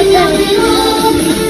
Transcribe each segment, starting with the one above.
Thank you.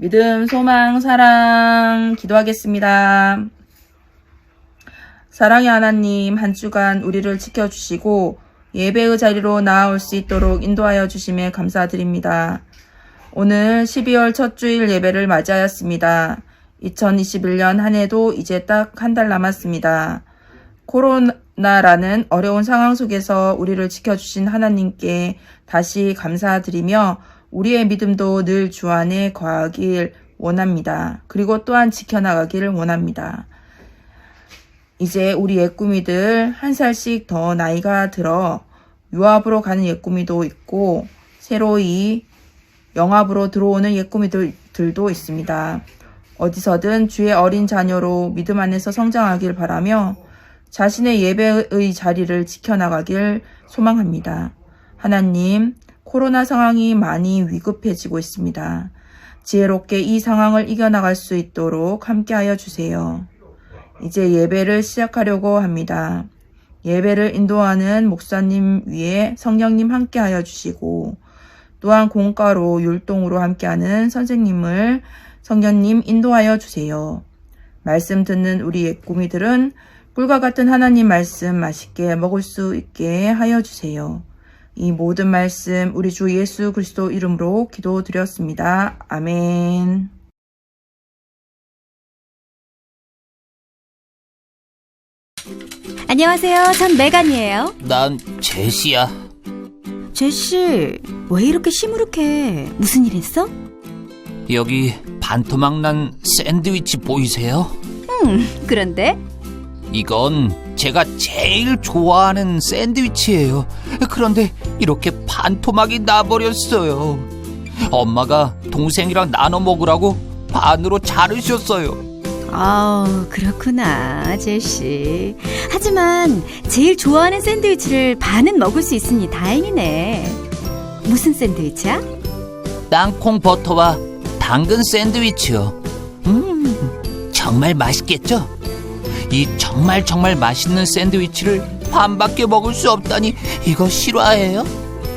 믿음, 소망, 사랑 기도하겠습니다. 사랑의 하나님, 한 주간 우리를 지켜주시고 예배의 자리로 나아올 수 있도록 인도하여 주심에 감사드립니다. 오늘 12월 첫 주일 예배를 맞이하였습니다. 2021년 한 해도 이제 딱 한 달 남았습니다. 코로나라는 어려운 상황 속에서 우리를 지켜주신 하나님께 다시 감사드리며 우리의 믿음도 늘 주 안에 거하길 원합니다. 그리고 또한 지켜나가기를 원합니다. 이제 우리 예꾸미들 한 살씩 더 나이가 들어 유압으로 가는 예꾸미도 있고 새로이 영압으로 들어오는 예꾸미들도 있습니다. 어디서든 주의 어린 자녀로 믿음 안에서 성장하길 바라며 자신의 예배의 자리를 지켜나가길 소망합니다. 하나님, 코로나 상황이 많이 위급해지고 있습니다. 지혜롭게 이 상황을 이겨나갈 수 있도록 함께하여 주세요. 이제 예배를 시작하려고 합니다. 예배를 인도하는 목사님 위에 성령님 함께하여 주시고 또한 공과로 율동으로 함께하는 선생님을 성령님 인도하여 주세요. 말씀 듣는 우리 예꾸미들은 꿀과 같은 하나님 말씀 맛있게 먹을 수 있게 하여 주세요. 이 모든 말씀 우리 주 예수 그리스도 이름으로 기도드렸습니다. 아멘. 안녕하세요. 전 메간이에요. 난 제시야. 제시, 왜 이렇게 시무룩해? 무슨 일 했어? 여기 반토막 난 샌드위치 보이세요? 그런데 이건 제가 제일 좋아하는 샌드위치예요. 그런데 이렇게 반토막이 나버렸어요. 엄마가 동생이랑 나눠 먹으라고 반으로 자르셨어요. 아, 그렇구나, 제시. 하지만 제일 좋아하는 샌드위치를 반은 먹을 수 있으니 다행이네. 무슨 샌드위치야? 땅콩 버터와 당근 샌드위치요. 음, 정말 맛있겠죠? 이 정말 정말 맛있는 샌드위치를 반밖에 먹을 수 없다니 이거 실화예요?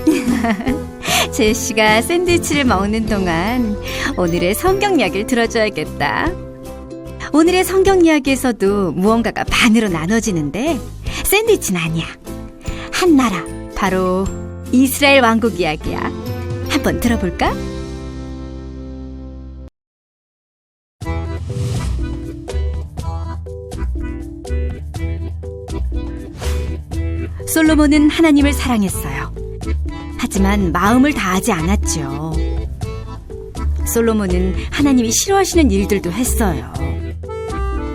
제시가 샌드위치를 먹는 동안 오늘의 성경 이야기를 들어줘야겠다. 오늘의 성경 이야기에서도 무언가가 반으로 나눠지는데 샌드위치는 아니야. 한 나라, 바로 이스라엘 왕국 이야기야. 한번 들어볼까? 솔로몬은 하나님을 사랑했어요. 하지만 마음을 다하지 않았죠. 솔로몬은 하나님이 싫어하시는 일들도 했어요.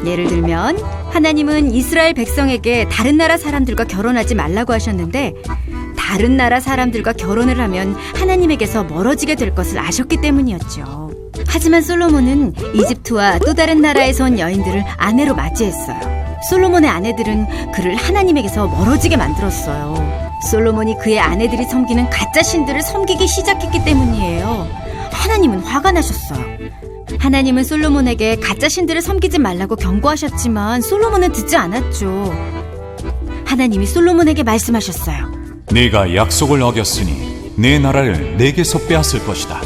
예를 들면 하나님은 이스라엘 백성에게 다른 나라 사람들과 결혼하지 말라고 하셨는데 다른 나라 사람들과 결혼을 하면 하나님에게서 멀어지게 될 것을 아셨기 때문이었죠. 하지만 솔로몬은 이집트와 또 다른 나라에서 온 여인들을 아내로 맞이했어요. 솔로몬의 아내들은 그를 하나님에게서 멀어지게 만들었어요. 솔로몬이 그의 아내들이 섬기는 가짜 신들을 섬기기 시작했기 때문이에요. 하나님은 화가 나셨어요. 하나님은 솔로몬에게 가짜 신들을 섬기지 말라고 경고하셨지만 솔로몬은 듣지 않았죠. 하나님이 솔로몬에게 말씀하셨어요. 네가 약속을 어겼으니 내 나라를 내게서 빼앗을 것이다.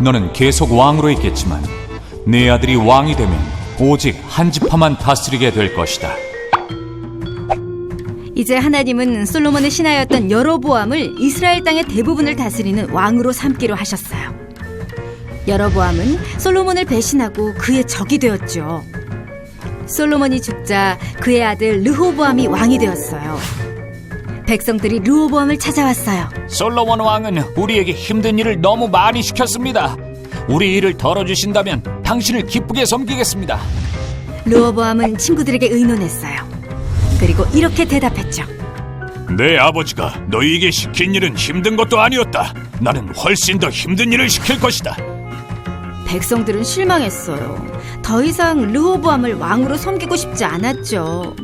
너는 계속 왕으로 있겠지만 네 아들이 왕이 되면 오직 한 지파만 다스리게 될 것이다. 이제 하나님은 솔로몬의 신하였던 여로보암을 이스라엘 땅의 대부분을 다스리는 왕으로 삼기로 하셨어요. 여로보암은 솔로몬을 배신하고 그의 적이 되었죠. 솔로몬이 죽자 그의 아들 르호보암이 왕이 되었어요. 백성들이 르호보암을 찾아왔어요. 솔로몬 왕은 우리에게 힘든 일을 너무 많이 시켰습니다. 우리 일을 덜어주신다면 당신을 기쁘게 섬기겠습니다. 르호보암은 친구들에게 의논했어요. 그리고 이렇게 대답했죠. 내 아버지가 너희에게 시킨 일은 힘든 것도 아니었다. 나는 훨씬 더 힘든 일을 시킬 것이다. 백성들은 실망했어요. 더 이상 르호보암을 왕으로 섬기고 싶지 않았죠.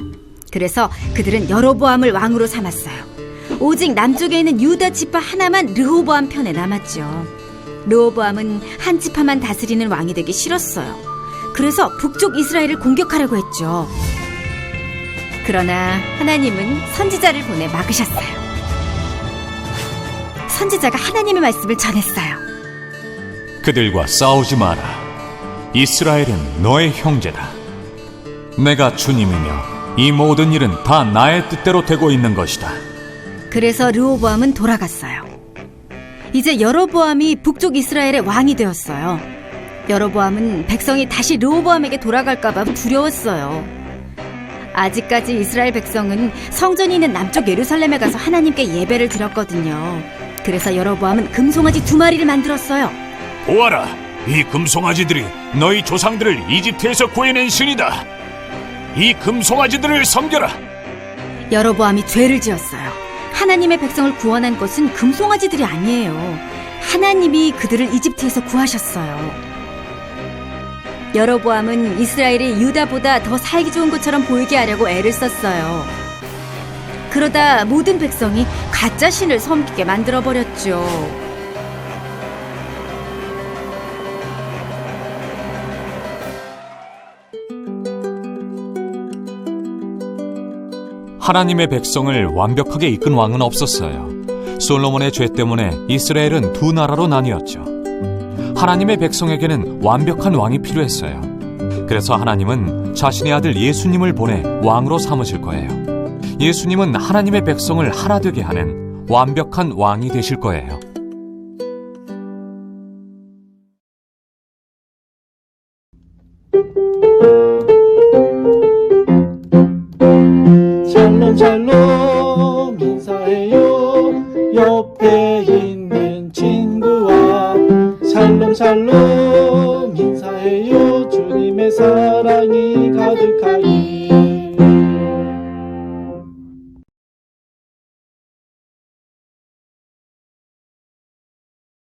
그래서 그들은 여로보암을 왕으로 삼았어요. 오직 남쪽에 있는 유다 지파 하나만 르호보암 편에 남았죠. 르호보암은 한 지파만 다스리는 왕이 되기 싫었어요. 그래서 북쪽 이스라엘을 공격하려고 했죠. 그러나 하나님은 선지자를 보내 막으셨어요. 선지자가 하나님의 말씀을 전했어요. 그들과 싸우지 마라. 이스라엘은 너의 형제다. 내가 주님이며 이 모든 일은 다 나의 뜻대로 되고 있는 것이다. 그래서 르호보암은 돌아갔어요. 이제 여로보암이 북쪽 이스라엘의 왕이 되었어요. 여로보암은 백성이 다시 르호보암에게 돌아갈까봐 두려웠어요. 아직까지 이스라엘 백성은 성전이 있는 남쪽 예루살렘에 가서 하나님께 예배를 드렸거든요. 그래서 여로보암은 금송아지 두 마리를 만들었어요. 보아라, 이 금송아지들이 너희 조상들을 이집트에서 구해낸 신이다. 이 금송아지들을 섬겨라. 여로보암이 죄를 지었어요. 하나님의 백성을 구원한 것은 금송아지들이 아니에요. 하나님이 그들을 이집트에서 구하셨어요. 여로보암은 이스라엘이 유다보다 더 살기 좋은 것처럼 보이게 하려고 애를 썼어요. 그러다 모든 백성이 가짜 신을 섬기게 만들어 버렸죠. 하나님의 백성을 완벽하게 이끈 왕은 없었어요. 솔로몬의 죄 때문에 이스라엘은 두 나라로 나뉘었죠. 하나님의 백성에게는 완벽한 왕이 필요했어요. 그래서 하나님은 자신의 아들 예수님을 보내 왕으로 삼으실 거예요. 예수님은 하나님의 백성을 하나 되게 하는 완벽한 왕이 되실 거예요.